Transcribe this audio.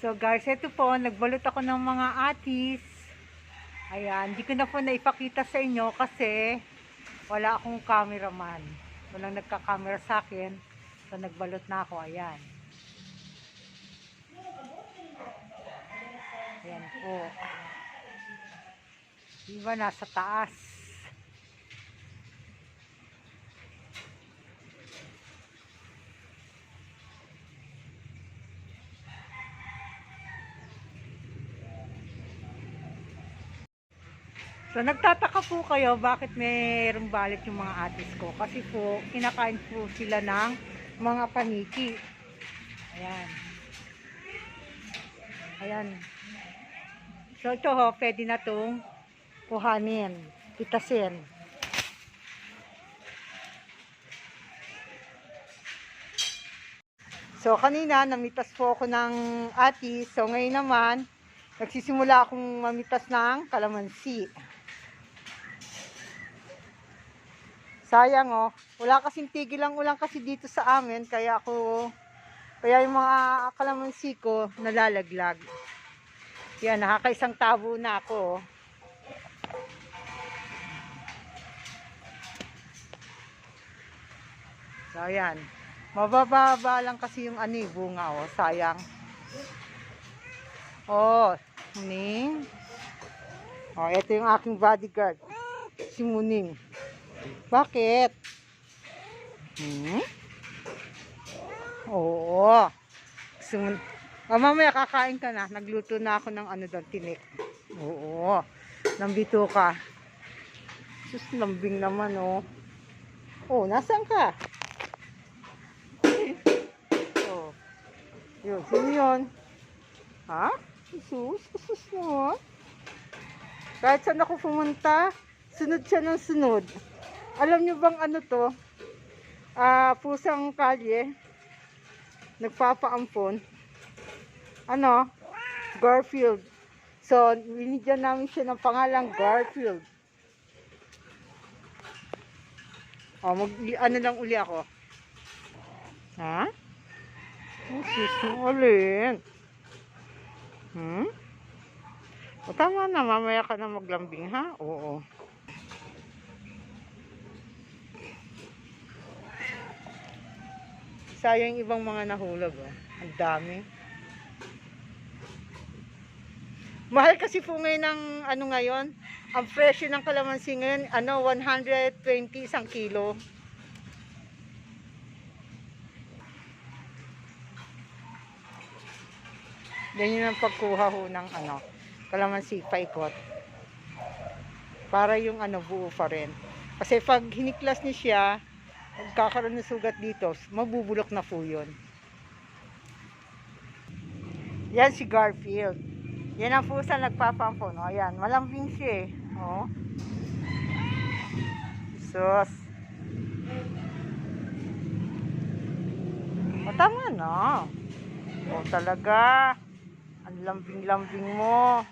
So guys, ito po, nagbalot ako ng mga atis. Ayan, hindi ko na po naipakita sa inyo kasi wala akong cameraman. Walang nagka-camera sa akin. So nagbalot na ako, ayan. Ayan po. Diba nasa taas? So nagtataka po kayo bakit mayroong balit yung mga atis ko. Kasi po, kinakain po sila ng mga paniki. Ayan. Ayan. So ito ho, pwede na itong kuhanin, pitasin. So kanina, namitas po ako ng atis. So ngayon naman, nagsisimula akong mamitas ng kalamansi. Sayang oh, wala kasing tigil ang ulan kasi dito sa amin, kaya ako, kaya yung mga kalamansi ko nalalaglag. Yan, nakakaisang tabo na ako. oh. So, ayan. Mabababa lang kasi yung ano, bunga, oh. Sayang. Oh, Muning. Oh, ito yung aking bodyguard. Si Muning. Bakit? Hmm? Oo. Gusto mo, Ah, mamaya kakain ka na. Nagluto na ako ng ano doon, tinik. Oo. Ng bituka. Sus, lambing naman, oh. Oh, nasaan ka? Yun, sino yun? Ha? Sus, sus mo. Kahit saan ako pumunta, sunod siya ng sunod. Alam niyo bang ano to? Ah, pusang kalye. Nagpapaampon. Ano? Garfield. So, binigyan namin siya ng pangalang Garfield. Oh, mag ano lang uli ako. Ha? Oh, sis mo. Hmm? O tama na, mamaya ka na maglambing ha? Oo. Sayang ibang mga nahulog oh. Ang dami. Mahal kasi po ngayon ng ano ngayon, ang presyo ng kalamansi ngayon, ano, 120 isang kilo. Ganyan ang pagkuha ho ng ano, kalamansi paikot. Para yung ano, buo pa rin. Kasi pag hiniklas niya siya, magkakaroon ng sugat dito, mabubulok na po yun. Yan si Garfield. Yan ang pusa nagpapampon. O, yan. Malambing siya eh. O. Sus. O, tama na. O, talaga. Ang lambing-lambing mo.